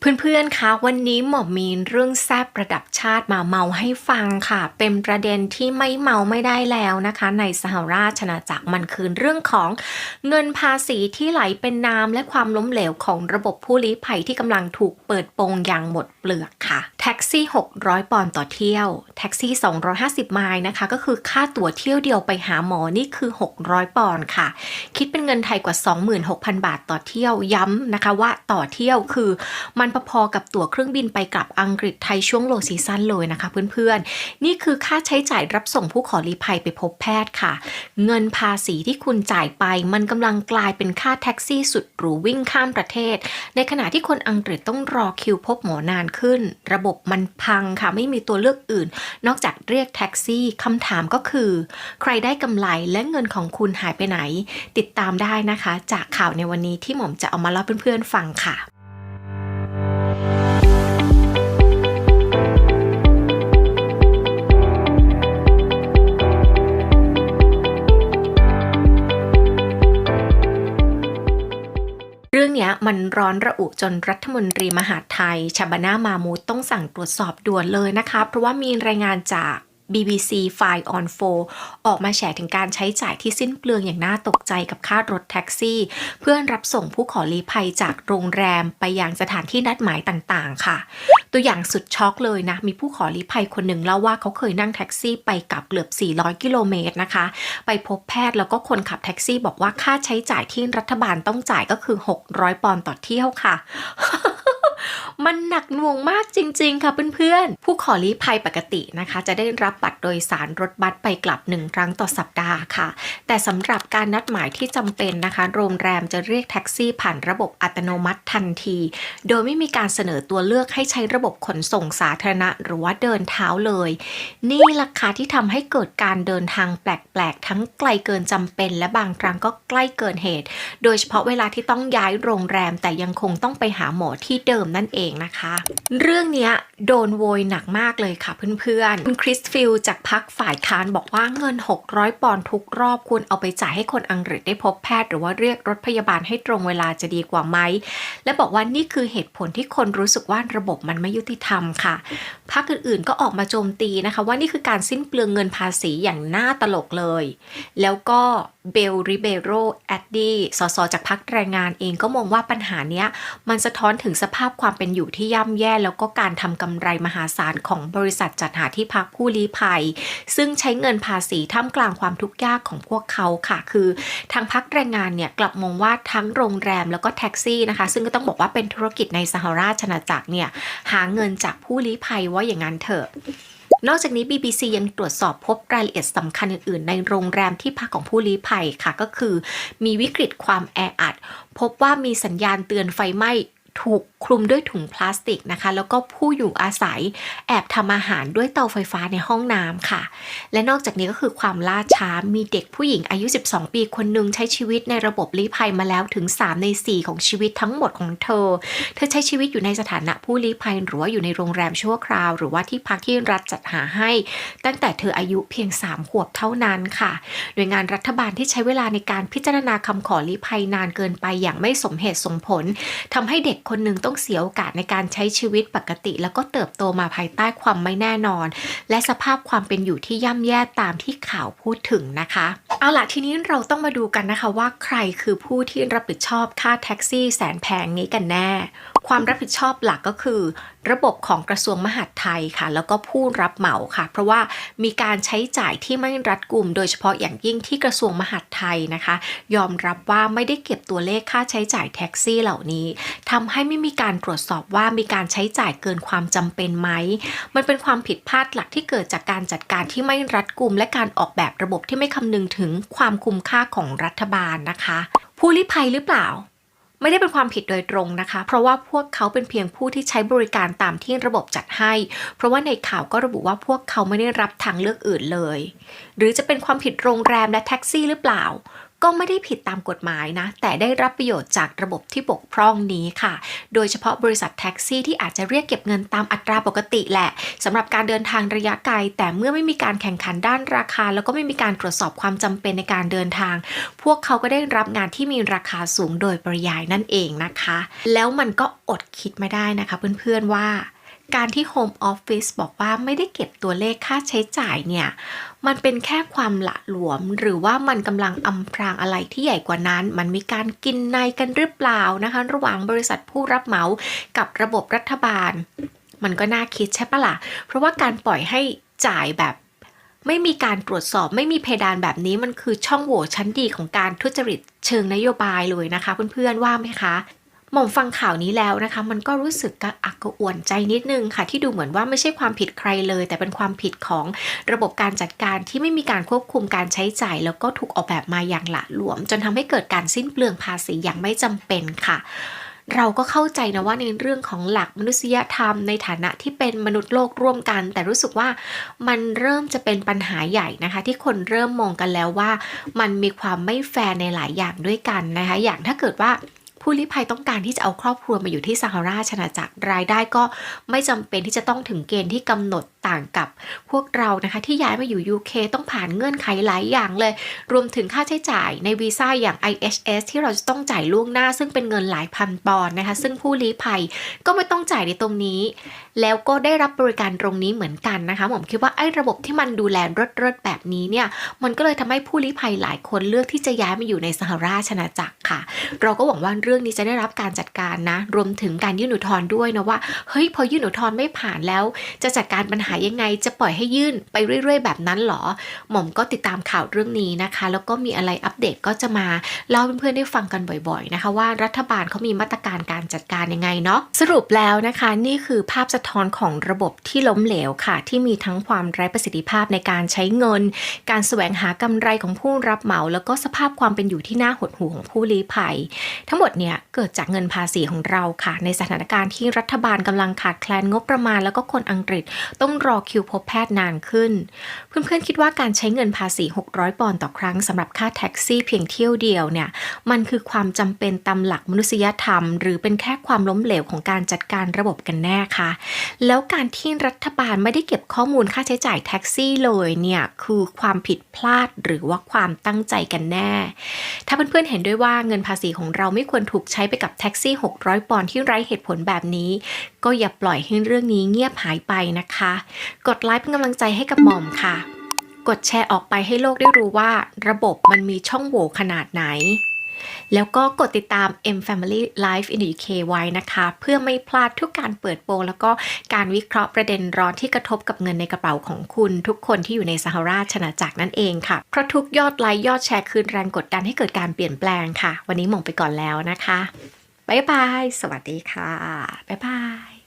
เพื่อนๆ คะ วันนี้หมอมีนเรื่องแซบระดับชาติมาเมาให้ฟังค่ะ เป็นประเด็นที่ไม่เมาไม่ได้แล้วนะคะ ในสหราชอาณาจักรมันคือเรื่องของเงินภาษีที่ไหลเป็นน้ำและความล้มเหลวของระบบผู้ลี้ภัยที่กำลังถูกเปิดโปงอย่างหมดเปลือกค่ะแท็กซี่ 600 ปอนด์ต่อเที่ยว แท็กซี่ 250 ไมล์นะคะ ก็คือค่าตั๋วเที่ยวเดียวไปหาหมอนี่คือ 600 ปอนด์ค่ะ คิดเป็นเงินไทยกว่า 26,000 บาทต่อเที่ยวย้ำนะคะว่าต่อเที่ยวคือมันพอๆกับตั๋วเครื่องบินไปกลับอังกฤษไทยช่วงโลซีซั่นเลยนะคะเพื่อนๆ นี่คือค่าใช้จ่ายรับส่งผู้ขอลี้ภัยไปพบแพทย์ค่ะ เงินภาษีที่คุณจ่ายไป มันกำลังกลายเป็นค่าแท็กซี่สุดหรูวิ่งข้ามประเทศ ในขณะที่คนอังกฤษต้องรอคิวพบหมอนานขึ้น ระบบมันพังค่ะไม่มีตัวเลือกอื่น นอกจากเรียกแท็กซี่คำถามก็คือ ใครได้กำไรและเงินของคุณหายไปไหน ติดตามได้นะคะ จากข่าวในวันนี้ที่หม่อมจะเอามาเล่าเพื่อนๆฟังค่ะ นี้มันร้อนระอุจนรัฐมนตรีมหาดไทยชาบานามามูต้องสั่งตรวจสอบด่วนเลยนะคะ เพราะว่ามีรายงานจาก BBC ไฟ on 4 ออกมาแฉถึงการใช้จ่ายที่สิ้นเปลืองอย่างน่าตกใจกับค่ารถแท็กซี่ เพื่อรับส่งผู้ขอลี้ภัยจากโรงแรมไปยังสถานที่นัดหมายต่างๆ ค่ะ ตัวอย่างสุดช็อกเลยนะ มีผู้ขอลี้ภัยคนหนึ่งเล่าว่าเขาเคยนั่งแท็กซี่ไปกับเกือบ 400 กิโลเมตรนะคะ ไปพบแพทย์แล้วก็คนขับแท็กซี่บอกว่าค่าใช้จ่ายที่รัฐบาลต้องจ่ายก็คือ 600 ปอนด์ต่อเที่ยวค่ะ มันหนักหน่วงมากจริง ๆ ค่ะเพื่อนๆ ผู้ขอลี้ภัยปกตินะคะ จะได้รับบัตรโดยสารรถบัสไปกลับหนึ่งครั้งต่อสัปดาห์ค่ะ แต่สำหรับการนัดหมายที่จำเป็นนะคะ โรงแรมจะเรียกแท็กซี่ผ่านระบบอัตโนมัติทันที โดยไม่มีการเสนอตัวเลือกให้ใช้ระบบขนส่งสาธารณะหรือว่าเดินเท้าเลย นี่ราคาที่ทำให้เกิดการเดินทางแปลกๆ ทั้งไกลเกินจำเป็น และบางครั้งก็ใกล้เกินเหตุ โดยเฉพาะเวลาที่ต้องย้ายโรงแรมแต่ยังคงต้องไปหาหมอที่เดิมนั่นเององนะคะ เรื่องเนี้ย โดนโวยหนักมากเลยค่ะเพื่อนๆ คุณคริสฟิลจากพักฝ่ายค้านบอกว่าเงิน 600 ปอนด์ทุกรอบควรเอาไปจ่ายให้คนอังกฤษได้พบแพทย์หรือว่าเรียกรถพยาบาลให้ตรงเวลาจะดีกว่าไหม และบอกว่านี่คือเหตุผลที่คนรู้สึกว่าระบบมันไม่ยุติธรรมค่ะพรรคอื่นๆก็ออกมาโจมตีนะคะว่านี่คือการสิ้นเปลืองเงินภาษีอย่างน่าตลกเลย แล้วก็เบลริเบโรแอดดี้สสจากพรรคแรงงานเองก็มองว่าปัญหาเนี้ยมันสะท้อนถึงสภาพความเป็นอยู่ที่ย่ำแย่แล้วก็การทำกำำไรมหาศาลของบริษัทจัดหาที่พักผู้ลี้ภัย ซึ่งใช้เงินภาษีท่ามกลางความทุกข์ยากของพวกเขาค่ะ คือ ทางพักแรงงานเนี่ยกลับมองว่าทั้งโรงแรมแล้วก็แท็กซี่นะคะ ซึ่งก็ต้องบอกว่าเป็นธุรกิจในสหราชอาณาจักรเนี่ยหาเงินจากผู้ลี้ภัยว่าอย่างนั้นเถอะนอกจากนี้ BBC ยังตรวจสอบพบรายละเอียดสำคัญอื่นๆ ในโรงแรมที่พักของผู้ลี้ภัยค่ะ ก็คือ มีวิกฤตความแออัด พบว่ามีสัญญาณเตือนไฟไหม้ ถูกคลุมด้วยถุงพลาสติกนะคะ แล้วก็ผู้อยู่อาศัยแอบทำอาหารด้วยเตาไฟฟ้าในห้องน้ำค่ะ และนอกจากนี้ก็คือความล่าช้ามีเด็กผู้หญิงอายุ 12 ปีคนหนึ่งใช้ชีวิตในระบบลี้ภัยมาแล้วถึง 3 ใน 4 ของชีวิตทั้งหมดของเธอ เธอใช้ชีวิตอยู่ในสถานะผู้ลี้ภัยหรือว่าอยู่ในโรงแรมชั่วคราว หรือว่าที่พักที่รัฐจัดหาให้ ตั้งแต่เธออายุเพียง 3 ขวบเท่านั้นค่ะ โดยงานรัฐบาลที่ใช้เวลาในการพิจารณาคำขอลี้ภัยนานเกินไปอย่างไม่สมเหตุสมผลทำให้เด็กคนหนึ่งต้องเสียโอกาสในการใช้ชีวิตปกติ แล้วก็เติบโตมาภายใต้ความไม่แน่นอน และสภาพความเป็นอยู่ที่ย่ำแย่ตามที่ข่าวพูดถึงนะคะ เอาล่ะทีนี้เราต้องมาดูกันนะคะว่าใครคือผู้ที่รับผิดชอบค่าแท็กซี่แสนแพงนี้กันแน่ ความรับผิดชอบหลักก็คือ ระบบของกระทรวงมหาดไทยค่ะ แล้วก็ผู้รับเหมาค่ะ เพราะว่ามีการใช้จ่ายที่ไม่รัดกุม โดยเฉพาะอย่างยิ่งที่กระทรวงมหาดไทยนะคะ ยอมรับว่าไม่ได้เก็บตัวเลขค่าใช้จ่ายแท็กซี่เหล่านี้ทำให้ไม่มีการตรวจสอบว่ามีการใช้จ่ายเกินความจำเป็นไหม มันเป็นความผิดพลาดหลักที่เกิดจากการจัดการที่ไม่รัดกุม และการออกแบบระบบที่ไม่คำนึงถึงความคุ้มค่าของรัฐบาลนะคะ ผู้ลี้ภัยหรือเปล่า ไม่ได้เป็นความผิดโดยตรงนะคะ เพราะว่าพวกเขาเป็นเพียงผู้ที่ใช้บริการตามที่ระบบจัดให้ เพราะว่าในข่าวก็ระบุว่าพวกเขาไม่ได้รับทางเลือกอื่นเลย หรือจะเป็นความผิดโรงแรมและแท็กซี่หรือเปล่า ก็ไม่ได้ผิดตามกฎหมายนะ แต่ได้รับประโยชน์จากระบบที่บกพร่องนี้ค่ะ โดยเฉพาะบริษัทแท็กซี่ที่อาจจะเรียกเก็บเงินตามอัตราปกติแหละสำหรับการเดินทางระยะไกล แต่เมื่อไม่มีการแข่งขันด้านราคา แล้วก็ไม่มีการตรวจสอบความจำเป็นในการเดินทาง พวกเขาก็ได้รับงานที่มีราคาสูงโดยปริยายนั่นเองนะคะ แล้วมันก็อดคิดไม่ได้นะคะเพื่อนๆว่า การที่ Home Office บอกว่าไม่ได้เก็บตัวเลขค่าใช้จ่ายเนี่ย มันเป็นแค่ความหละหลวม หรือว่ามันกำลังอำพรางอะไรที่ใหญ่กว่านั้น มันมีการกินในกันหรือเปล่านะคะ ระหว่างบริษัทผู้รับเหมากับระบบรัฐบาล มันก็น่าคิดใช่ปะล่ะ เพราะว่าการปล่อยให้จ่ายแบบไม่มีการตรวจสอบไม่มีเพดานแบบนี้มันคือช่องโหว่ชั้นดีของการทุจริตเชิงนโยบายเลยนะคะ เพื่อนๆว่าไหมคะ หม่อมฟังข่าวนี้แล้วนะคะ มันก็รู้สึกกระอักกระอ่วนใจนิดนึงค่ะ ที่ดูเหมือนว่าไม่ใช่ความผิดใครเลย แต่เป็นความผิดของระบบการจัดการที่ไม่มีการควบคุมการใช้จ่าย แล้วก็ถูกออกแบบมาอย่างหละหลวม จนทำให้เกิดการสิ้นเปลืองภาษีอย่างไม่จำเป็นค่ะเราก็เข้าใจนะว่าในเรื่องของหลักมนุษยธรรมในฐานะที่เป็นมนุษย์โลกร่วมกัน แต่รู้สึกว่ามันเริ่มจะเป็นปัญหาใหญ่นะคะ ที่คนเริ่มมองกันแล้วว่า มันมีความไม่แฟร์ในหลายอย่างด้วยกันนะคะ อย่างถ้าเกิดว่า ผู้ลี้ภัยต้องการที่จะเอาครอบครัวมาอยู่ที่ซาราชนาจักรรายได้ก็ไม่จำเป็นที่จะต้องถึงเกณฑ์ที่กำหนดต่างกับพวกเรานะคะที่ย้ายมาอยู่ UK ต้องผ่านเงื่อนไขหลายอย่างเลย รวมถึงค่าใช้จ่ายในวีซ่าอย่าง IHS ที่เราจะต้องจ่ายล่วงหน้า ซึ่งเป็นเงินหลายพันปอนด์นะคะ ซึ่งผู้ลี้ภัยก็ไม่ต้องจ่ายในตรงนี้ แล้วก็ได้รับบริการตรงนี้เหมือนกันนะคะผมคิดว่าไอ้ระบบที่มันดูแลรถๆแบบนี้เนี่ยมันก็เลยทำให้ผู้ลี้ภัยหลายคนเลือกที่จะย้ายมาอยู่ในสหราชอาณาจักรค่ะ เราก็หวังว่าเรื่องนี้จะได้รับการจัดการนะรวมถึงการยื่นอุทธรณ์ด้วยนะว่าเฮ้ยพอยื่นอุทธรณ์ไม่ผ่านแล้ว จะจัดการปัญหายังไงจะปล่อยให้ยื่นไปเรื่อย ๆ แบบนั้นเหรอ หม่อมก็ติดตามข่าวเรื่องนี้นะคะ แล้วก็มีอะไรอัปเดตก็จะมาเล่าเพื่อนๆได้ฟังกันบ่อยๆนะคะ ว่ารัฐบาลเขามีมาตรการการจัดการยังไงเนาะสรุปแล้วนะคะนี่คือภาพสะท้อนของระบบที่ล้มเหลวค่ะ ที่มีทั้งความไร้ประสิทธิภาพในการใช้เงิน การแสวงหากำไรของผู้รับเหมา แล้วก็สภาพความเป็นอยู่ที่น่าหดหู่ของผู้ลี้ภัย ทั้งหมดเนี่ยเกิดจากเงินภาษีของเราค่ะ ในสถานการณ์ที่รัฐบาลกำลังขาดแคลนงบประมาณ แล้วก็คนอังกฤษต้องรอคิวพบแพทย์นานขึ้น เพื่อนๆคิดว่าการใช้เงินภาษี 600 ปอนด์ต่อครั้งสำหรับค่าแท็กซี่เพียงเที่ยวเดียวเนี่ยมันคือความจำเป็นตามหลักมนุษยธรรม หรือเป็นแค่ความล้มเหลวของการจัดการระบบกันแน่คะแล้วการที่รัฐบาลไม่ได้เก็บข้อมูลค่าใช้จ่ายแท็กซี่เลยเนี่ยคือความผิดพลาดหรือว่าความตั้งใจกันแน่ ถ้าเพื่อนๆเห็นด้วยว่าเงินภาษีของเราไม่ควรถูกใช้ไปกับแท็กซี่ 600 ปอนด์ที่ไร้เหตุผลแบบนี้ ก็อย่าปล่อยให้เรื่องนี้เงียบหายไปนะคะกดไลค์เป็นกำลังใจให้กับหม่อมค่ะ กดแชร์ออกไปให้โลกได้รู้ว่า ระบบมันมีช่องโหว่ขนาดไหน แล้วก็กดติดตาม M Family Life in the UK ไว้นะคะ เพื่อไม่พลาดทุกการเปิดโปงแล้วก็การวิเคราะห์ประเด็นร้อนที่กระทบกับเงินในกระเป๋าของคุณทุกคนที่อยู่ในสหราชอาณาจักรนั่นเองค่ะ เพราะทุกยอดไลค์ยอดแชร์คืนแรงกดดันให้เกิดการเปลี่ยนแปลงค่ะ วันนี้หม่งไปก่อนแล้วนะคะบ๊ายบาย สวัสดีค่ะ บ๊ายบาย